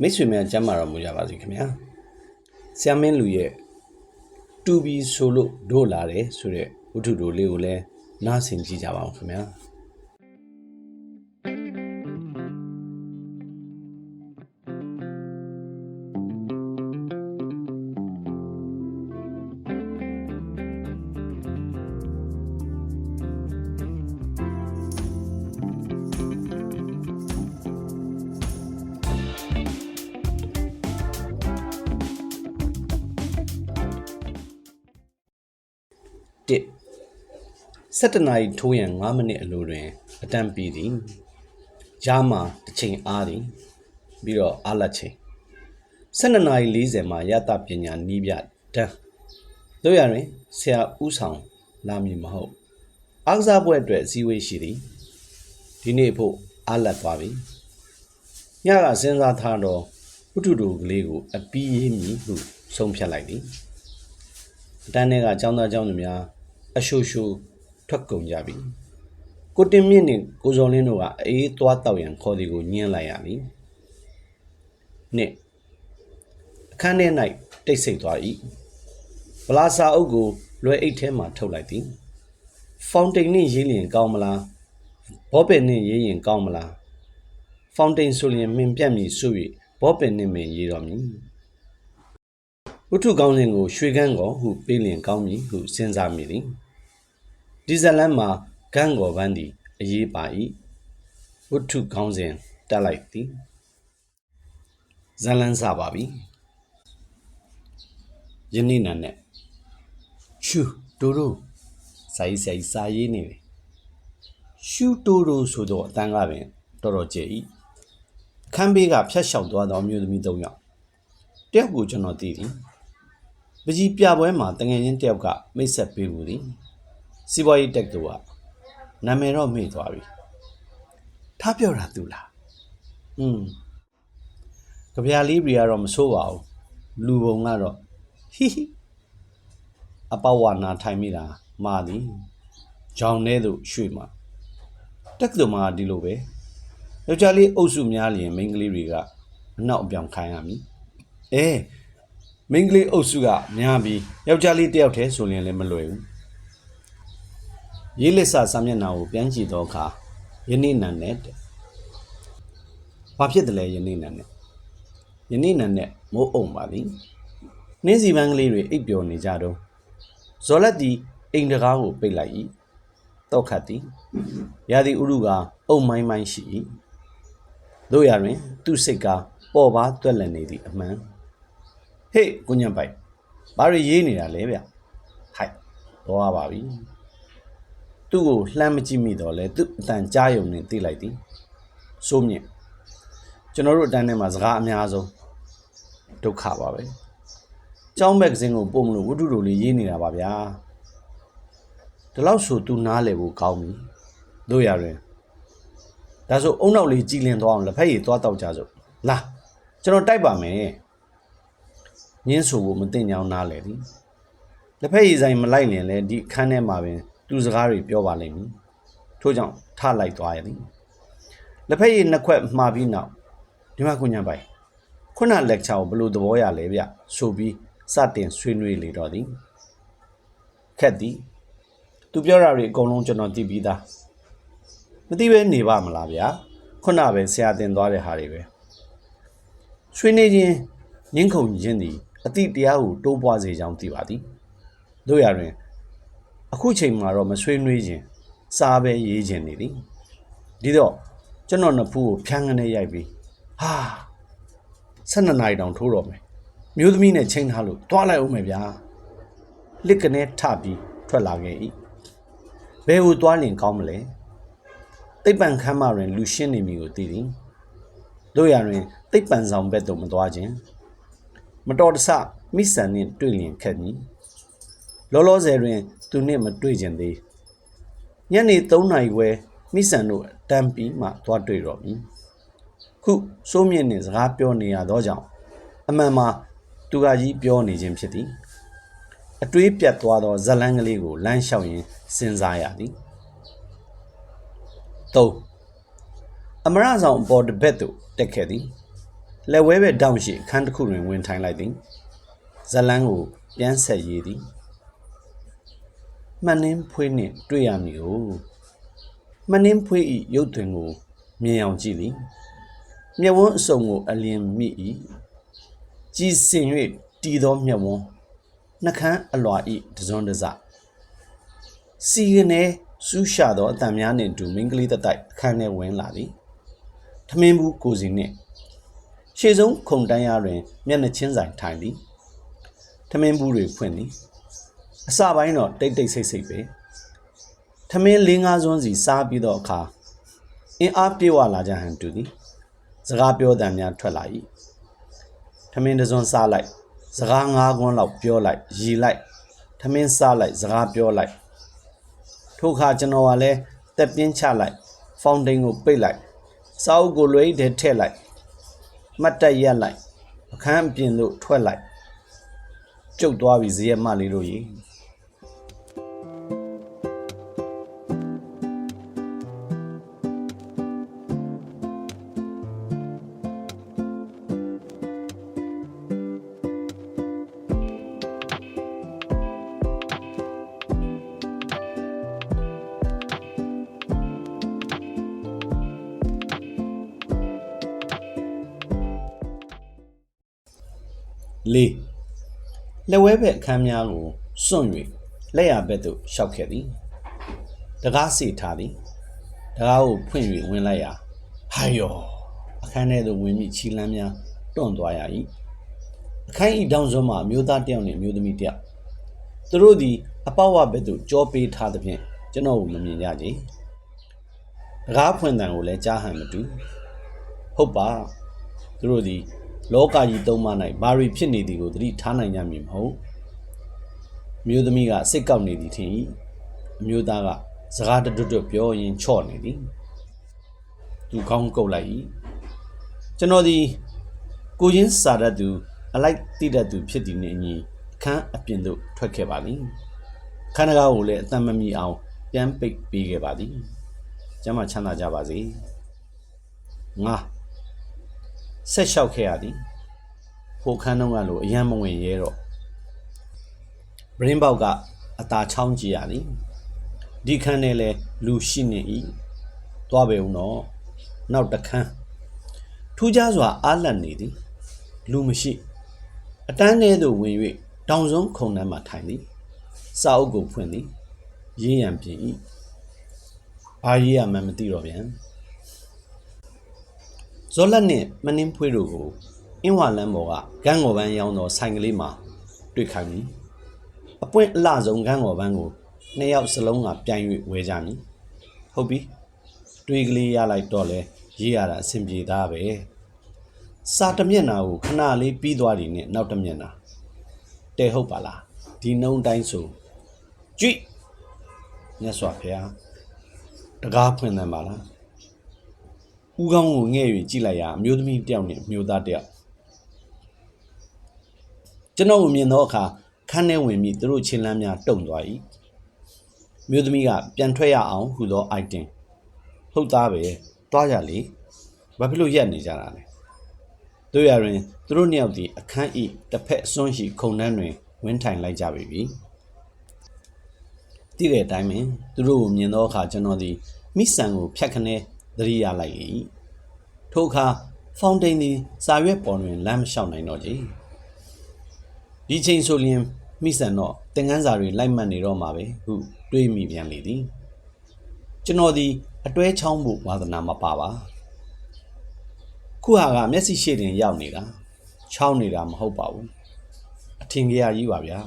မိတ်ဆွေများကျမ်းမာတော်မူကြပါစေခင်ဗျာဆ iam မင်းလူရဲ့တူဘီဆိုလို့ဒို့လာတယ်ဆိုတဲ့ဝတ္ထုတိုလေးကိုလည်းနားဆင်ကြည့်ကြပါဦးခင်ဗျာ 17နာရီထိုးရန်9မိနစ်အလိုတွင်အတန်းပြီးသည်ရားမှာတစ်ချိန်အားသည်ပြီးတော့အားလက်ချိန်12နာရီ40မှာယတပညာနီးပြတန်းတို့ရတွင်ဆရာဦးဆောင်လာမည်မဟုတ်အားကစားပွဲအတွက်အစည်းအဝေးရှိသည်ဒီနေ့ဖို့အားလက်သွားပြီညကစဉ်းစားထားတော့ဥထုတူကလေးကိုအပီးရေးမည်ဟုဆုံးဖြတ်လိုက်သည်အတန်းထဲကចောင်းသားចောင်းသူများအရှူရှူ ထွက်ကုန်ကြပြီကိုတင်မြင့်နဲ့ကိုစော်လင်းတို့ကအေးသွားတောက်ရန်ခေါ်ဒီကိုညှင်းလိုက်ရပြီနှစ်အခန်းထဲ၌တိတ်ဆိတ်သွား၏ဗလာစာအုပ်ကိုလွယ်အိတ်ထဲမှထုတ်လိုက်သည်ဖောင်တိန်နဲ့ရေးလျင်ကောင်းမလားဘောပင်နဲ့ရေးရင်ကောင်းမလားဖောင်တိန်ဆိုရင်မင်ပြတ်မည်ဆို၍ဘောပင်နဲ့မင်ရေးတော်မည်ဝတ္ထုကောင်းစဉ်ကိုရွှေကန်းကောဟုပေးလင်ကောင်းမည်ဟုစဉ်းစားမိသည် ဒီဇလန်မှာကန်းကောပန်းသည်အရေးပါ၏ဝတ္ထုကောင်းစဉ်တက်လိုက်သည်ဇလန်စပါပြီယနေ့နံနဲ့ရှူတိုတိုစာရေးစာရေးစာရေးနေတယ်ရှူတိုတိုဆိုတော့အတန်းကပင်တော်တော်ကျဲ၏ခန်းဘေးကဖြတ်လျှောက်သွားသောအမျိုးသမီးသုံးယောက်တယောက်ကိုကျွန်တော်သိသည်ပကြီးပြပွဲမှာတငယ်ချင်းတယောက်ကမိတ်ဆက်ပေးမှုသည် စီးပွားရေးတက်ကတူကနာမည်တော့မေ့သွားပြီထားပြောတာသူလားอืมကြပြာလေးတွေကတော့မဆိုးပါဘူးလူပုံကတော့ဟိဟိအပဝနာထိုင်မိတာမာသည်ဂျောင်ထဲသို့ရွှေ့မှာတက်ကတူမှာဒီလိုပဲယောက်ျားလေးအုပ်စုများလျင်မိန်းကလေးတွေကအနောက်အပြောင်ခိုင်းရမည်အဲမင်းကလေးအုပ်စုကများပြီးယောက်ျားလေးတယောက်တည်းဆိုရင်လည်းမလွယ်ဘူး ရေးလက်စာစာမျက်နှာကိုပြန်ကြည့်တော့အခါယနေ့နံနဲ့တဲ့ဘာဖြစ်တယ်လဲယနေ့နံနဲ့ယနေ့နံနဲ့မိုးအုံပါသည်နှင်းစီပန်းကလေးတွေအိပ်ပျော်နေကြတော့ဇော်လက်ဒီအိမ်တကားကိုပိတ်လိုက်၏တောက်ခတ်သည်ရာသီဥရုကအုံမိုင်းမိုင်းရှိ၏တို့ရတွင် သူ့စိတ်ကပေါ်ပါတွက်လက်နေသည့်အမှန်ဟေ့ကိုညံပိုက်ဘာတွေရေးနေတာလဲဗျဟိုက်တော့ရပါပြီ သူ့ကိုလှမ်းမကြည့်မိတော့လဲသူ့အတန်ကြားယုံနဲ့သိလိုက်သည်စိုးမြင့်ကျွန်တော်တို့အတန်းထဲမှာစကားအများဆုံးဒုက္ခပါပဲကျောင်းမဂ္ဂဇင်းကိုပို့မလို့ဝတ္ထုတို့လေးရေးနေတာပါဗျာဒီလောက်ဆိုသူနားလေဖို့ကောင်းပြီတို့ရရင်ဒါဆိုအုံနောက်လေးကြည်လင်သွားအောင်လက်ဖက်ရည်သွားတောက်ကြစို့လာကျွန်တော်တိုက်ပါမယ်ညင်းဆိုဖို့မသိညောင်းနားလေသည်လက်ဖက်ရည်ဆိုင်မလိုက်ရင်လည်းဒီအခန်းထဲမှာပင် သူစကားတွေပြောပါလိမ့်မည်ထို့ကြောင့်ထလိုက်သွားရသည်လက်ဖက်ရည်နှစ်ခွက်မှားပြီးနောက်ဒီမှာကုညာပိုင်ခုနလက်ချာကိုဘလို့သဘောရလဲဗျဆိုပြီးစတင်ဆွေးနွေးလေတော့သည်ခက်သည်သူပြောတာတွေအကုန်လုံးကျွန်တော်သိပြီးသားမသိပဲနေပါမလားဗျာခုနပဲဆရာတင်သွားတဲ့ဟာတွေပဲဆွေးနွေးခြင်းငင်းခုန်ခြင်းသည်အတိတရားကိုတိုးပွားစေကြောင်းသိပါသည်တို့ရတွင် အခုချိန်မှာတော့မဆွေးနွေးခြင်းစားပဲရေးခြင်းနေသည်ဒီတော့ကျွန်တော်နှစ်ဖူးကိုဖြန်းကနေရိုက်ပြီးဟာ12နာရီတောင်ထိုးတော့မယ်မျိုးသမီးနဲ့ချိန်ထားလို့တွားလိုက်အောင်မယ်ဗျာလစ်ကနေထပြီးထွက်လာခဲ့၏ဘယ်ကိုတွားလင်ကောင်းမလဲတိတ်ပံခမ်းမတွင်လူရှင်းနေမိကိုသိသည်တို့ရတွင်တိတ်ပံဆောင်ဘက်သို့မသွားခြင်းမတော်တဆမိဆန်နှင့်တွေ့လျင်ခက်မည်လောလောဆယ်တွင် သူနှင့်မတွေ့ကြသေးညနေ3နာရီဝဲမိဆန်တို့တမ်းပြီးမှသွားတွေ့တော့မည်ခုစိုးမြင့်နှင့်စကားပြောနေရသောကြောင့်အမှန်မှာသူကကြီးပြောနေခြင်းဖြစ်သည်အတွေးပြတ်သွားသောဇလန်းကလေးကိုလမ်းလျှောက်ရင်းစဉ်းစားရသည်3အမရဆောင်အပေါ်တစ်ဘက်သို့တက်ခဲ့သည်လက်ဝဲပဲတောင့်ရှိအခန်းတစ်ခုတွင်ဝင်ထိုင်လိုက်သည်ဇလန်းကိုပြန်ဆက်ရေးသည် မှန်နှင်းဖွေးနှင့်တွေ့ရမည်ကိုမှန်နှင်းဖွေး၏ရုပ်တွင်ကိုမြင်အောင်ကြည့်သည်မျက်ဝန်းအစုံကိုအလင်းမိ၏ကြည်စင်၍တည်သောမျက်ဝန်းနှကန်းအလွာ၏တစွန်းတစစီကနေစူးရှာသောအတံများနှင့်တူမိန်းကလေးတစ်တိုက်အခန်းထဲဝင်လာသည်ထမင်းဘူးကိုစီနှင့်ရှေ့ဆုံးခုံတန်းရတွင် မျက်နှာချင်းဆိုင်ထိုင်သည်ထမင်းဘူးတွေဖွင့်သည် အစပိုင်းတော့တိတ်တိတ်ဆိတ်ဆိတ်ပဲထမင်းလေးငါးစွန်းစီစားပြီးတော့အခါအင်းအားပြေဝလာကြဟန်တူသည်စကားပြောတန်များထွက်လာ၏ထမင်းတစ်စွန်းစားလိုက်စကားငါးခွန်းလောက်ပြောလိုက်ရီလိုက်ထမင်းစားလိုက်စကားပြောလိုက်ထို့ခါကျွန်တော်ကလည်းတက်ပြင်းချလိုက်ဖောင်တိန်ကိုပိတ်လိုက်စာအုပ်ကိုလွှဲတဲ့ထည့်လိုက်မှတ်တက်ရက်လိုက်အခန်းအပြင်သို့ထွက်လိုက်ကျုပ်သွားပြီဇရက်မလေးတို့ရေ လက်ဝဲဘက်အခန်းများကိုစွန့်၍လက်ရဘက်သို့ရှောက်ခဲ့သည်တကားစီထားသည်တကားကိုဖွင့်၍ဝင်လိုက်ရာဟာယောအခန်းထဲသို့ဝင်မိခြီလမ်းများတွန့်သွားရ၏အခန်းဤတောင်စွန်းမှာအမျိုးသားတစ်ယောက်နှင့်အမျိုးသမီးတစ်ယောက်သူတို့သည်အပေါက်ဝဘက်သို့ကြောပေးထားသဖြင့်ကျွန်တော်ကိုမမြင်ကြကြတကားဖွင့်တန်ကိုလည်းကြားဟန်မတူဟုတ်ပါသူတို့သည် လောကကြီးသုံးပါး၌ဘာတွေဖြစ်နေသည်ကိုသတိထားနိုင်ကြမည်မဟုတ်အမျိုးသမီးကစိတ်ကောက်နေသည်ထင်၏အမျိုးသားကစကားတွတ်တွတ်ပြောရင်ချော့နေသည်သူကောင်းကုတ်လိုက်၏ကျွန်တော်ဒီကိုချင်းစာတတ်သူအလိုက်တိတတ်သူဖြစ်သည်နှင့်အညီအခန်းအပြင်သို့ထွက်ခဲ့ပါသည်ခန္ဓာကားကိုလည်းအတမ်းမမီအောင်ပြန်ပိတ်ပေးခဲ့ပါသည်ကျမ်းမချမ်းသာကြပါစေငါ ဆက်လျှောက်ခဲ့ရသည်ဟိုခန်းတော့ကလိုအယံမဝင်ရဲတော့ဘရင်းပေါက်ကအตาချောင်းကြည့်ရသည်ဒီခန်းနဲ့လဲလူရှိနေ၏သွားပေဦးတော့နောက်တစ်ခန်းထူးခြားစွာအားလတ်နေသည်လူမရှိအတန်းထဲသို့ဝင်၍တောင်စုံခုံနှမ်းမှထိုင်သည်စာအုပ်ကိုဖွင့်သည်ရေးရန်ပြင်၏ဘာရေးရမှန်းမသိတော့ပြန် ဇောလက်နှင့်မနှင်းဖွေးတို့ကိုအင်းဝလန်းပေါ်ကဂန်းကော်ပန်းရောင်းသောဆိုင်ကလေးမှာတွေ့ခိုင်းမည်အပွင့်အလှဆုံးဂန်းကော်ပန်းကိုနှစ်ယောက်စလုံးကပြိုင်၍ဝဲကြမည်ဟုတ်ပြီတွေးကလေးရလိုက်တော့လဲရေးရတာအဆင်ပြေသားပဲစာတစ်မျက်နှာကိုခဏလေးပြီးသွားတယ်နဲ့နောက်တစ်မျက်နှာတဲဟုတ်ပါလားဒီနှုံတိုင်းဆိုကြွိမြတ်စွာဘုရားတကားဖွင့်တယ်ပါလား ဦးကောင်းကိုငဲ့၍ကြည့်လိုက်ရာအမျိုးသမီးတစ်ယောက်နဲ့အမျိုးသားတစ်ယောက်ကျွန်တော်ကိုမြင်သောအခါခန်းထဲဝင်ပြီးသူတို့ချင်းလန်းများတုံသွား၏အမျိုးသမီးကပြန်ထွက်ရအောင်ဟူသော item ဟုတ်သားပဲတွားကြလေဘာဖြစ်လို့ရက်နေကြတာလဲတို့ရရင်သူတို့နှစ်ယောက်ဒီအခန်းဤတစ်ဖက်အစွန်းရှိခုံနှန်းတွင်ဝင်းထိုင်လိုက်ကြပြီပြီတည်တဲ့အတိုင်းပင်သူတို့ကိုမြင်သောအခါကျွန်တော်ဒီမိဆန်ကိုဖြတ်ခနဲ သတိရလိုက်၏ထိုအခါဖောင်တိန်သည်စာရွက်ပေါ်တွင်လမ်းမလျှောက်နိုင်တော့ကြဒီချိန်ဆိုလျင်မိဆန်တော့တင်ငန်းစာတွေလိုက်မှတ်နေတော့မှာပဲဟုတွေးမိပြန်လေသည်ကျွန်တော်ဒီအတွဲချောင်းဖို့ဝါသနာမပါပါခုဟာကမျက်စိရှိတင်ရောက်နေတာချောင်းနေတာမဟုတ်ပါဘူးအထင်ကြီးကြီးပါဗျာ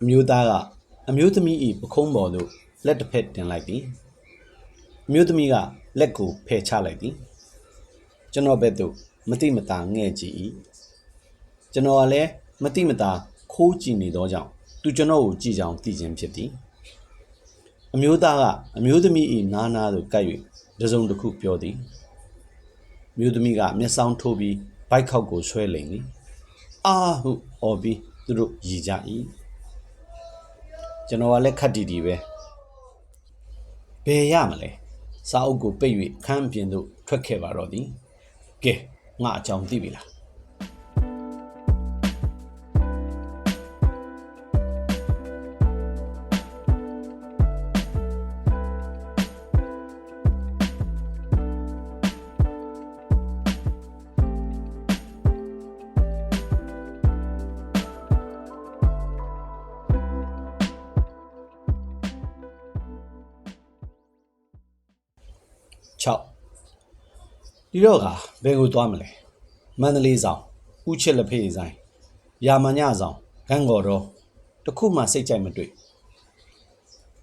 အမျိုးသားကအမျိုးသမီးဤပခုံးပေါ်သို့လက်တစ်ဖက်တင်လိုက်သည် အမျိုးသမီးကလက်ကိုဖယ်ချလိုက်သည်ကျွန်တော်ဘက်သို့မတိမတာငဲ့ကြည့်၏ကျွန်တော်ကလည်းမတိမတာခိုးကြည့်နေသောကြောင့်သူကျွန်တော်ကိုကြည့်ကြောင်သိခြင်းဖြစ်သည်အမျိုးသားကအမျိုးသမီး၏နားနာသို့ကပ်၍တစုံတစ်ခုပြောသည်အမျိုးသမီးကမျက်စောင်းထိုးပြီးဘိုက်ခောက်ကိုဆွဲလိမ့်သည်အာဟုအော်ပြီးသူတို့ရည်ကြ၏ကျွန်တော်ကလည်းခတ်တီတီပဲဘယ်ရမလဲ စာအုပ်ကိုပိတ်၍ခန်းအပြင်သို့ထွက်ခဲ့ပါတော့သည်ဂကဲငါအကြောင်းသိပြီလား ဒီတော့ကဘယ်ကိုသွားမလဲမန္တလေးဆောင်ဥချစ်လက်ဖေးဆိုင်ရာမညဆောင်ဂန်းကော်တော့တခုမှစိတ်ကြိုက်မတွေ့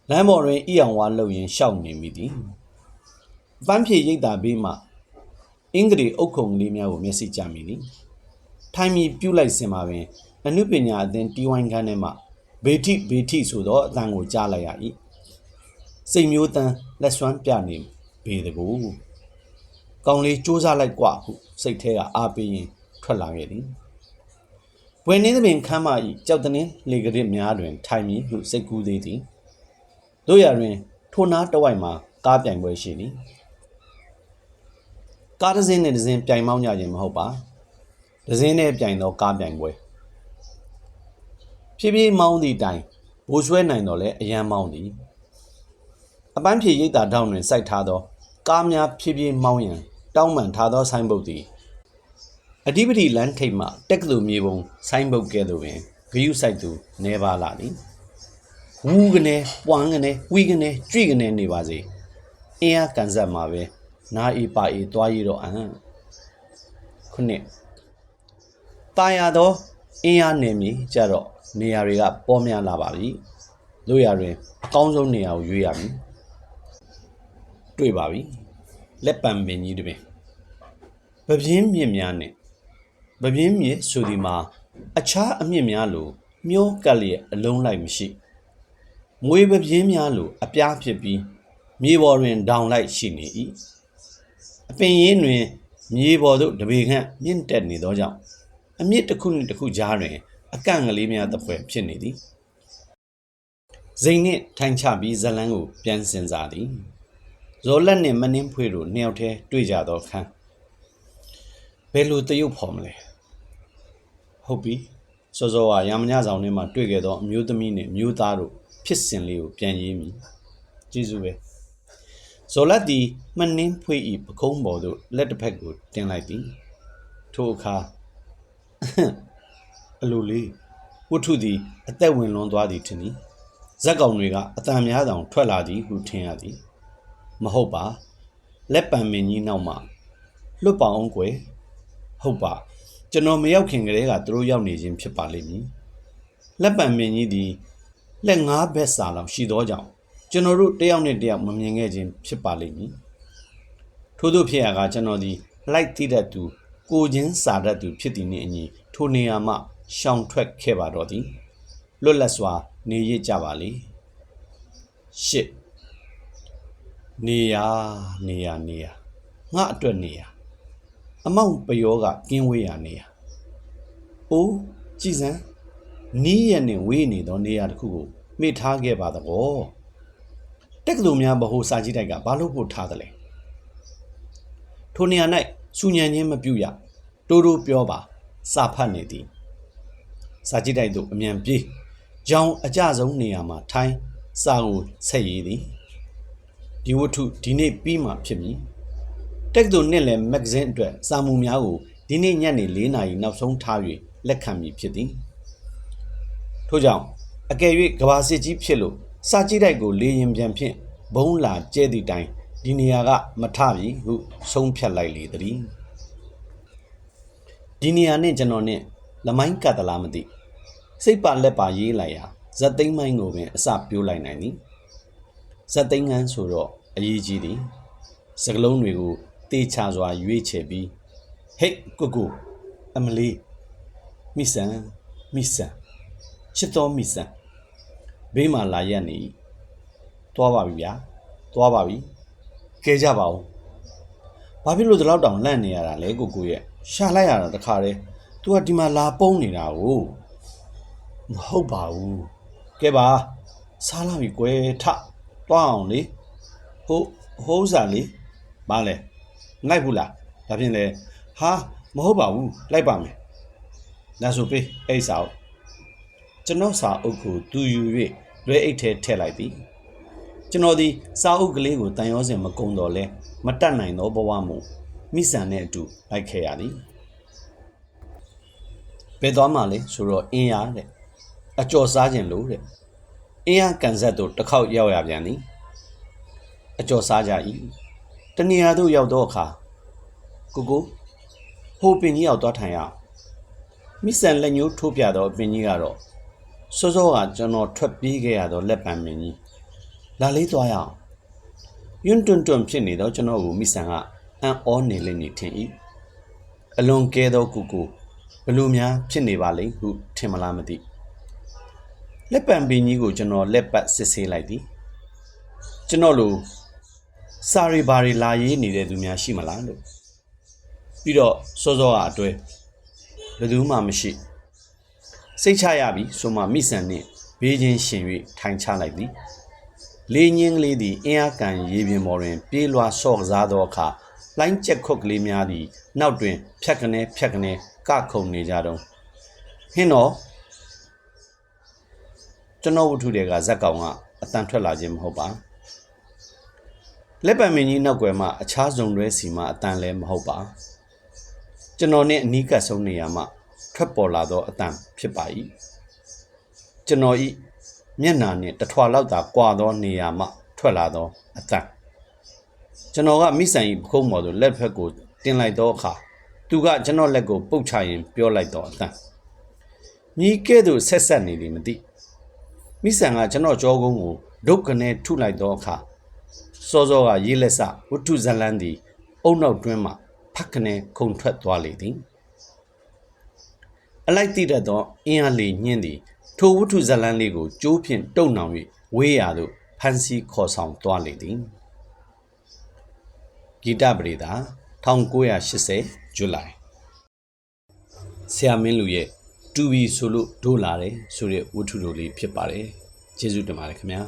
လမ်းပေါ်တွင်ဤအောင်ဝါလှုပ်ရင်ရှောက်နေမိသည်ပန်းဖြေရိတ်တာဘေးမှအင်္ဂလိပ်အုတ်ခုံလေးများကိုမျက်စိကြမိသည်ထိုင်မီပြုတ်လိုက်စင်မှာပင်အနုပညာအသင်းတီဝိုင်းခန်းထဲမှဘေထိဘေထိဆိုသောအသံကိုကြားလိုက်ရ၏စိတ်မျိုးတန်းလက်စွမ်းပြနေပေတကူ ကောင်းလေးစူးစမ်းလိုက်กว่าဟုစိတ်ထဲကအားပေးရင်ထွက်လာခဲ့သည်ဘွယ်နေသမင်ခမ်းမ၏ကြောက်တနင်းလေကရစ်များတွင် ထိုင်မည်ဟုစိတ်ကူးသေးသည်တို့ရတွင် ထိုနားတဝိုက်မှာကားပြိုင်ပွဲရှိသည်ကားတစ်စင်းနဲ့တစ်စင်းပြိုင်မောင်းကြခြင်းမဟုတ်ပါတစ်စင်းနဲ့ပြိုင်သောကားပြိုင်ပွဲဖြည်းဖြည်းမောင်းသည့်တိုင်ဘိုးဆွဲနိုင်တော့လဲအရန်မောင်းသည် အပန်းဖြေရိတ်တာတောင်းတွင်စိုက်ထားသောကားများဖြည်းဖြည်းမောင်းရန် တောင်းပန်ထားသောဆိုင်းဘုတ်သည်အဓိပတိလမ်းထိပ်မှတက်ကလူမြေပုံဆိုင်းဘုတ်ကဲ့သို့ပင်ဂယုဆိုင်သူနေပါလာသည်ဝူကနေပွမ်းကနေဝီကနေကြွိကနေနေပါစေအင်းအားကန်ဆက်မှာပဲနာအေးပါအေးသွားရတော့အန်ခုနှစ်တာယာသောအင်းအားနေမီကြတော့နေရာတွေကပေါများလာပါပြီတို့ရတွင်အကောင်းဆုံးနေရာကိုရွေးရမည်တွေ့ပါပြီလက်ပံပင်ကြီးတွင် ပပြင်းမြစ်များနဲ့ပပြင်းမြစ်ဆိုဒီမှာအခြားအမြင့်များလိုမျောကပ်လျက်အလုံးလိုက်မရှိငွေပပြင်းများလိုအပြားဖြစ်ပြီးမြေပေါ်တွင်ဒေါင်လိုက်ရှိနေ၏အပင်ရင်းတွင်မြေပေါ်သို့တပေခန့်မြင့်တက်နေသောကြောင့်အမြင့်တစ်ခုနှင့်တစ်ခုကြားတွင် အကန့်ကလေးများတစ်ဖွဲဖြစ်နေသည်ဇိမ်နှင့်ထိုင်ချပြီးဇလန်းကိုပြန်စင်စားသည်ဇော်လက်နဲ့မနှင်းဖွေးတို့နှစ်ယောက်တည်းတွေ့ကြတော့ခန်း ဘယ်လိုတရုပ်ဖော်မလဲဟုတ်ပြီစောစောကရာမညဆောင်ထဲမှာတွေ့ခဲ့သောအမျိုးသမီးနဲ့မျိုးသားတို့ဖြစ်စဉ်လေးကိုပြန်ရေးမိကျေးဇူးပဲဇော်လက်သည်မနှင်းဖွေးဤပကုံးပေါ်သို့လက်တစ်ဖက်ကိုတင်လိုက်သည်ထိုအခါအလိုလေးဝတ္ထုသည်အသက်ဝင်လွန်သွားသည်ထင်သည်ဇက်ကောင်တွေကအတန်များတောင်ထွက်လာသည်ဟုထင်ရသည်မဟုတ်ပါလက်ပံမင်းကြီးနောက်မှလွတ်ပါအောင်ကွယ် ဟုတ်ပါကျွန်တော်မရောက်ခင်ကတည်းကသူတို့ရောက်နေခြင်းဖြစ်ပါလိမ့်မည်လက်ပံမင်းကြီးသည်လက်ငါးဘက်စာလောက်ရှိသောကြောင့်ကျွန်တော်တို့တယောက်နဲ့တယောက်မမြင်ခဲ့ခြင်းဖြစ်ပါလိမ့်မည်ထို့သောဖြစ်ရာကကျွန်တော်သည်လိုက်သိတတ်သူကိုချင်းစာတတ်သူဖြစ်သည်နှင့်အညီထိုနေရာမှရှောင်ထွက်ခဲ့ပါတော့သည်လွတ်လပ်စွာ နေရကြပါလေရှစ်နေရနေရနေရငါအတွက်နေရ အမောက်ပယောကကင်းဝေးရနေရအိုးကြည်စမ်းနီးရနဲ့ဝေးနေသောနေရာတစ်ခုကိုမိထားခဲ့ပါတော့တက်ကလူများဗဟိုစာကြည့်တိုက်ကဘာလို့ဖို့ထားသလဲထိုနေရာ၌စူညံချင်းမပြုရတိုးတိုးပြောပါစာဖတ်နေသည်စာကြည့်တိုက်သို့အမြန်ပြေးကြောင်အကြဆုံးနေရာမှာထိုင်းစာကိုဆက်ရည်သည်ဒီဝတ္ထုဒီနေ့ပြီးမှဖြစ်မည် တက္ကသိုလ်နှစ်လည်မဂ္ဂဇင်းအတွက်စာမူများကိုဒီနေ့ညနေ၄နာရီနောက်ဆုံးထား၍လက်ခံမည်ဖြစ်သည်ထို့ကြောင့်အကယ်၍ကဘာစစ်ကြီးဖြစ်လို့စာကြည့်တိုက်ကိုလေရင်ပြန်ဖြင့်ဘုံလာကျဲသည့်တိုင်ဒီနေရာကမထပြီဟုဆုံးဖြတ်လိုက်လေသည်ဒီနေရာနဲ့ကျွန်တော်နဲ့လမိုင်းကတ်တလားမသိစိတ်ပါလက်ပါရေးလိုက်ရာဇက်သိမ်းမိုင်းကိုပင်အစပြိုးလိုက်နိုင်သည်ဇက်သိန်းငန်းဆိုတော့အရေးကြီးသည်စကလုံးတွေကို တေချာစွာရွေးချယ်ပြီးဟိတ်ကိုကိုအမလေးမိဆန်မိဆန်ချစ်တော်မိဆန်ဘေးမှာလာရက်နေသွားပါပြီဗျာသွားပါပြီကဲကြပါဦးဘာဖြစ်လို့ဒီလောက်တောင်လန့်နေရတာလဲကိုကိုရဲ့ရှာလိုက်ရတာတခါတည်း तू ကဒီမှာလာပုံးနေတာကိုမဟုတ်ပါဘူးကဲပါစားလာပြီကွယ်ထတွားအောင်လေဟိုဟိုးစားလေဘာလဲ လိုက်ဘူးလားဒါဖြင့်လေဟာမဟုတ်ပါဘူးလိုက်ပါမယ်ဒါဆိုပေးအဲ့ဒီစာအုပ်ကျွန်တော်စာအုပ်ကိုသူယူ၍လွဲအိတ်ထဲထည့်လိုက်သည်ကျွန်တော်ဒီစာအုပ်ကလေးကိုတန်ရောစင်မကုံတော့လဲမတတ်နိုင်သောဘဝမှုမိဆန်နဲ့အတူလိုက်ခဲ့ရသည်ဘယ်သွားမှလဲဆိုတော့အင်းရတဲ့အကျော်စားခြင်းလို့တဲ့အင်းရကန်ဆက်တို့တစ်ခေါက်ရောက်ရပြန်သည်အကျော်စားကြ၏ တနေရာသို့ရောက်တော့အခါကိုကိုဟိုပင်ကြီးရောက်သွားထိုင်ရအောင်မိဆန်လက်ညှိုးထိုးပြတော့ပင်ကြီးကတော့စောစောကကျွန်တော်ထွက်ပြေးခဲ့ရတော့လက်ပံပင်ကြီးလာလေးသွားရအောင်ယွန်းတွန်းတွန်းဖြစ်နေတော့ကျွန်တော်ကိုမိဆန်ကအံ့ဩနေလိမ့်နေထင်၏အလွန်ကဲသောကိုကိုဘလို့များဖြစ်နေပါလိမ့်ဟုထင်မလားမသိလက်ပံပင်ကြီးကိုကျွန်တော်လက်ပတ်စစ်ဆေးလိုက်သည်ကျွန်တော်လို စာရီဘာရီလာရေးနေတဲ့သူများရှိမလားလို့ပြီးတော့စောစောကအတွဲဘယ်သူမှမရှိစိတ်ချရပြီဆိုမှမိဆန်နှင့်ဘေးချင်းရှင်၍ထိုင်ချလိုက်သည်လေးညင်းကလေးသည်အင်းအားကန်ရေပြင်ပေါ်တွင် ပြေးလွှာဆော့ကစားသောအခါလိုင်းကျက်ခုတ်ကလေးများသည် နောက်တွင် ဖြတ်ကနေဖြတ်ကနေကခုန်နေကြတော့ဟင်းတော့ကျွန်တော်ဝတ္ထုတွေကဇက်ကောင်ကအတန်ထွက်လာခြင်းမဟုတ်ပါ လက်ပံမင်းကြီးနောက်ွယ်မှာအခြားစုံတွဲစီမှာအတန်လည်းမဟုတ်ပါကျွန်တော်နဲ့အနီးကပ်ဆုံးနေရာမှာထွက်ပေါ်လာသောအတန်ဖြစ်ပါ၏ကျွန်တော်ဤမျက်နာနှင့်တထွာလောက်သာကွာသောနေရာမှထွက်လာသောအတန်ကျွန်တော်ကမိဆိုင်ပခုံးပေါ်သို့လက်ဖက်ကိုတင်လိုက်သောအခါသူကကျွန်တော်လက်ကိုပုတ်ချရင်ပြောလိုက်သောအတန်မြည်ကဲ့သို့ဆက်ဆက်နေသည်မသိမိဆန်ကကျွန်တော်ကြောကုန်းကိုဒုက္ခနဲ့ထုလိုက်သောအခါ စောစောကရေးလက်စဝတ္ထုဇလန်းသည် အုံနောက်တွင်းမှဖက်ခနဲ့ခုန်ထွက်သွားလေသည်အလိုက်တိတတ်သောအင်းအားလေးညင်းသည် ထိုဝတ္ထုဇလန်းလေးကိုကျိုးဖြင့်တုံနှောင်၍ဝေးရာသို့ဖန်စီခေါ်ဆောင်သွားလေသည်ဂီတပရိသာ1980ဇူလိုင်ဆရာမင်းလူရဲ့တူဘီဆိုလို့ဒိုးလာတယ်ဆိုတဲ့ဝတ္ထုတို့လေးဖြစ်ပါတယ်ကျေးဇူးတင်ပါတယ်ခင်ဗျာ